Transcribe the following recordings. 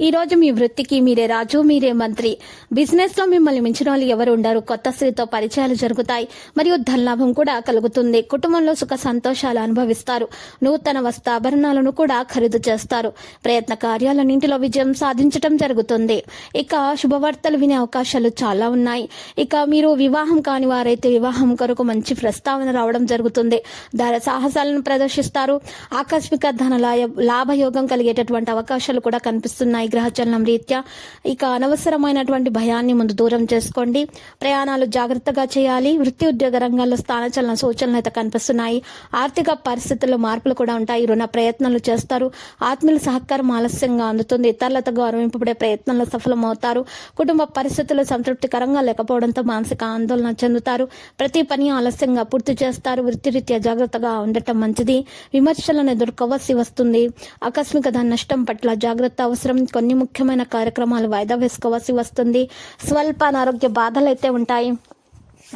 ఈ రోజు మీ వృత్తికి మీరే రాజు మీరే మంత్రి. బిజినెస్లో మిమ్మల్ని మించిన వాళ్ళు ఎవరు ఉండరు. కొత్త స్త్రీతో పరిచయాలు జరుగుతాయి. మరియు ధనలాభం కూడా కలుగుతుంది. కుటుంబంలో సుఖ సంతోషాలు అనుభవిస్తారు. నూతన వస్త్రాభరణాలను కూడా ఖరీదు చేస్తారు. ప్రయత్న కార్యాలన్నింటిలో విజయం సాధించడం జరుగుతుంది. ఇక శుభవార్తలు వినే అవకాశాలు చాలా ఉన్నాయి. ఇక మీరు వివాహం కాని వారైతే వివాహం కొరకు మంచి ప్రస్తావన రావడం జరుగుతుంది. ధర సాహసాలను ప్రదర్శిస్తారు. ఆకస్మిక ధన లాభయోగం కలిగేటటువంటి అవకాశాలు కూడా కనిపిస్తున్నాయి. గ్రహచలనం రీత్యా. ఇక అనవసరమైనటువంటి భయాన్ని ముందు దూరం చేసుకోండి. ప్రయాణాలు జాగ్రత్తగా చేయాలి. వృత్తి ఉద్యోగ రంగాల్లో స్థానచలన సూచనలు అయితే కనిపిస్తున్నాయి. ఆర్థిక పరిస్థితుల్లో మార్పులు కూడా ఉంటాయి. రుణ ప్రయత్నాలు చేస్తారు. ఆత్మీయుల సహకారం ఆలస్యంగా అందుతుంది. ఇతరులతో గౌరవింపబడే ప్రయత్నంలో సఫలమవుతారు. కుటుంబ పరిస్థితులు సంతృప్తికరంగా లేకపోవడంతో మానసిక ఆందోళన చెందుతారు. ప్రతి పని ఆలస్యంగా పూర్తి చేస్తారు. వృత్తిరీత్యా జాగ్రత్తగా ఉండటం మంచిది. విమర్శలను ఎదుర్కోవలసి వస్తుంది. ఆకస్మిక ధన నష్టం పట్ల జాగ్రత్త అవసరం. కొన్ని ముఖ్యమైన కార్యక్రమాలు వాయిదా వేసుకోవాల్సి వస్తుంది. స్వల్ప అనారోగ్య బాధలు అయితే ఉంటాయి.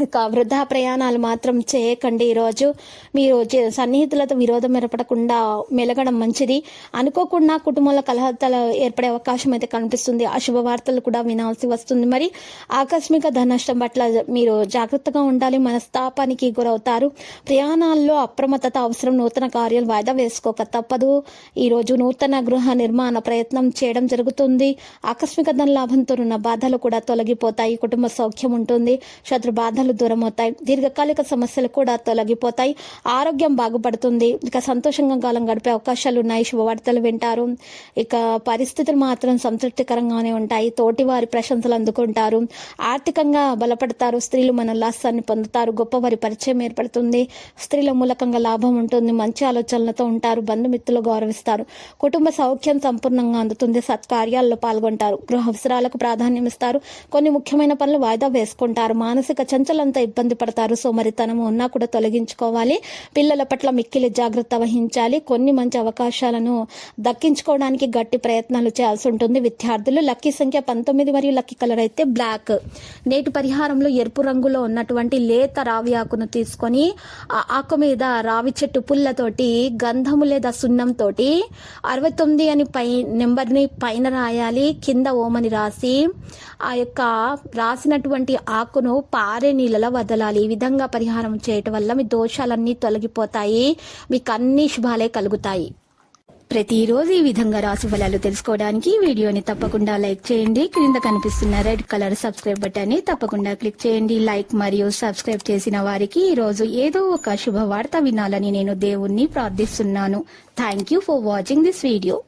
ఇక వృధా ప్రయాణాలు మాత్రం చేయకండి ఈరోజు. మీరు చే- సన్నిహితులతో విరోధం ఏర్పడకుండా మెలగడం మంచిది. అనుకోకుండా కుటుంబంలో కలహతలు ఏర్పడే అవకాశం అయితే కనిపిస్తుంది. అశుభ వార్తలు కూడా వినాల్సి వస్తుంది. మరి ఆకస్మిక ధన నష్టం పట్ల మీరు జాగ్రత్తగా ఉండాలి. మనస్తాపానికి గురవుతారు. ప్రయాణాల్లో అప్రమత్తత అవసరం. నూతన కార్యాలు వాయిదా వేసుకోక తప్పదు. ఈరోజు నూతన గృహ నిర్మాణ ప్రయత్నం చేయడం జరుగుతుంది. ఆకస్మిక ధన లాభంతో ఉన్న బాధలు కూడా తొలగిపోతాయి. కుటుంబ సౌఖ్యం ఉంటుంది. శత్రు బాధలు దూరం అవుతాయి దీర్ఘకాలిక సమస్యలు కూడా తొలగిపోతాయి. ఆరోగ్యం బాగుపడుతుంది. ఇక సంతోషంగా కాలం గడిపే అవకాశాలు ఉన్నాయి శుభవార్తలు వింటారు. ఇక పరిస్థితులు మాత్రం సంతృప్తికరంగానే ఉంటాయి. తోటి వారి ప్రశంసలు అందుకుంటారు. ఆర్థికంగా బలపడతారు. స్త్రీలు మన ఉల్లాసాన్ని పొందుతారు. గొప్పవారి పరిచయం ఏర్పడుతుంది. స్త్రీల మూలకంగా లాభం ఉంటుంది. మంచి ఆలోచనలతో ఉంటారు. బంధుమిత్రులు గౌరవిస్తారు. కుటుంబ సౌఖ్యం సంపూర్ణంగా అందుతుంది. సత్కార్యాల్లో పాల్గొంటారు. గృహ అవసరాలకు ప్రాధాన్యం ఇస్తారు కొన్ని ముఖ్యమైన పనులు వాయిదా వేసుకుంటారు. మానసిక చంచలంతా ఇబ్బంది పడతారు. సోమరితనం ఉన్నా కూడా తొలగించుకోవాలి. పిల్లల పట్ల మిక్కిలి జాగ్రత్త వహించాలి. కొన్ని మంచి అవకాశాలను దక్కించుకోవడానికి గట్టి ప్రయత్నాలు చేయాల్సి ఉంటుంది. విద్యార్థులు లక్కీ సంఖ్య పంతొమ్మిది మరియు లక్కీ కలర్ అయితే బ్లాక్. నేటి పరిహారంలో ఎరుపు రంగులో ఉన్నటువంటి లేత రావి ఆకును తీసుకొని ఆ ఆకు మీద రావి చెట్టు పుల్లతోటి గంధము లేదా సున్నం తోటి అరవై తొమ్మిది అని పై నెంబర్ని పైన రాయాలి. కింద ఓమని రాసి ఆ యొక్క రాసినటువంటి ఆకును పారే నీళ్ళలో వదలాలి. ఈ విధంగా పరిహారం చేయటం వల్ల మీ దోషాలన్నీ తొలగిపోతాయి. మీకు అన్ని శుభాలే కలుగుతాయి. ప్రతిరోజు ఈ విధంగా రాశి ఫలాలు తెలుసుకోవడానికి వీడియోని తప్పకుండా లైక్ చేయండి. క్రింద కనిపిస్తున్న రెడ్ కలర్ సబ్స్క్రైబ్ బటన్ని తప్పకుండా క్లిక్ చేయండి. లైక్ మరియు సబ్స్క్రైబ్ చేసిన వారికి ఈ రోజు ఏదో ఒక శుభవార్త వినాలని నేను దేవుణ్ణి ప్రార్థిస్తున్నాను. Thank you for watching this video